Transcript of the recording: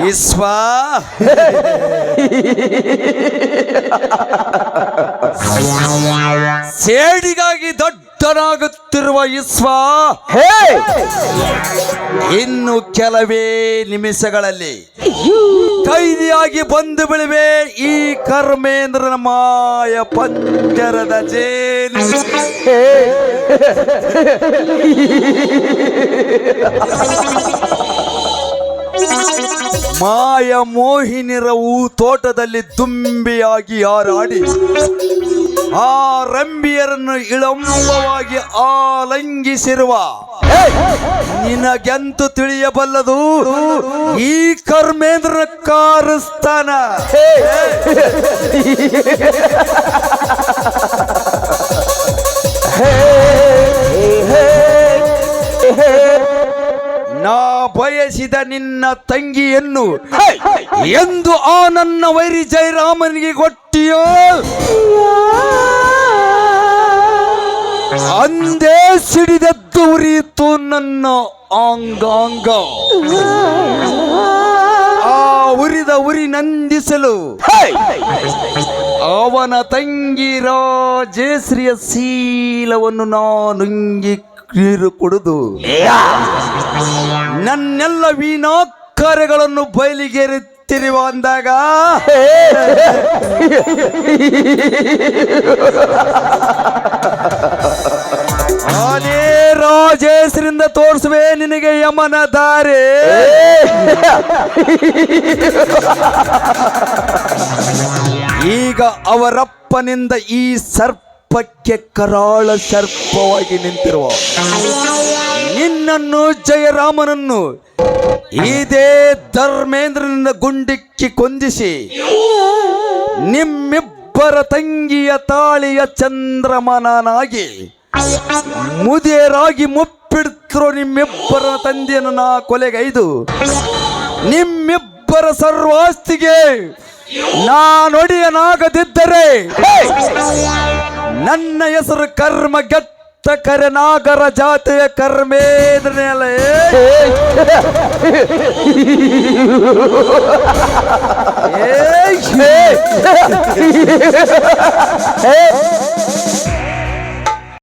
ವಿಶ್ವ ಸೇಡಿಗಾಗಿ ದೊಡ್ಡನಾಗುತ್ತಿರುವ ಇಸ್ವಾ ಹೇ! ಇನ್ನು ಕೆಲವೇ ನಿಮಿಷಗಳಲ್ಲಿ ಕೈದಿಯಾಗಿ ಬಂದು ಬಿಳಿವೆ ಈ ಕರ್ಮೇಂದ್ರನ ಮಾಯ ಪಂಜರದ ಜೇನು. ಮಾಯ ಮೋಹಿನಿರವು ತೋಟದಲ್ಲಿ ತುಂಬಿಯಾಗಿ ಹಾರಾಡಿ ಆ ರಂಬಿಯರನ್ನು ಇಳಂಬವಾಗಿ ಆಲಂಗಿಸಿರುವ ನಿನಗೆಂತು ತಿಳಿಯಬಲ್ಲದು ಈ ಕರ್ಮೇಂದ್ರ ಕಾರಸ್ಥಾನ. ನಾ ಬಯಸಿದ ನಿನ್ನ ತಂಗಿಯನ್ನು ಎಂದು ಆ ನನ್ನ ವೈರಿ ಜಯರಾಮನಿಗೆ ಕೊಟ್ಟಿಯೋ ಅಂದೇ ಸಿಡಿದದ್ದು ಉರಿಯಿತು ನನ್ನ ಆಂಗಾಂಗ ಆ ಉರಿದ ಉರಿ ನಂದಿಸಲು ಅವನ ತಂಗಿ ರಾಜೇಶ್ರಿಯ ಶೀಲವನ್ನು ನಾನುಂಗಿ ನೀರು ಕುಡಿದು ನನ್ನೆಲ್ಲ ವೀಣಾಕಾರ್ಯಗಳನ್ನು ಬಯಲಿಗೆರುತ್ತಿರುವ ಅಂದಾಗ ಅದೇ ರಾಜೇಶ್ರಿಂದ ತೋರಿಸುವೆ ನಿನಗೆ ಯಮನ ದಾರಿ. ಈಗ ಅವರಪ್ಪನಿಂದ ಈ ಸರ್ಪಕ್ಕೆ ಕರಾಳ ಸರ್ಪವಾಗಿ ನಿಂತಿರುವ ನಿನ್ನನ್ನು ಜಯರಾಮನನ್ನು ಇದೇ ಧರ್ಮೇಂದ್ರನಿಂದ ಗುಂಡಿಕ್ಕಿ ಕೊಂದಿಸಿ ನಿಮ್ಮಿಬ್ಬರ ತಂಗಿಯ ತಾಳಿಯ ಚಂದ್ರಮನನಾಗಿ ಮುದಿಯರಾಗಿ ಮುಪ್ಪಿಡ್ತಿರೋ ನಿಮ್ಮಿಬ್ಬರ ತಂದೆಯನ್ನು ನಾ ಕೊಲೆಗೈದು ನಿಮ್ಮಿಬ್ಬರ ಸರ್ವಾಸ್ತಿಗೆ ನಾನೊಡೆಯನಾಗದಿದ್ದರೆ ನನ್ನ ಹೆಸರು ಕರ್ಮ ಗೆತ್ತ ಕರೆನಾಗರ ಜಾತಿಯ ಕರ್ಮೇಂದ್ರನೆಲೆ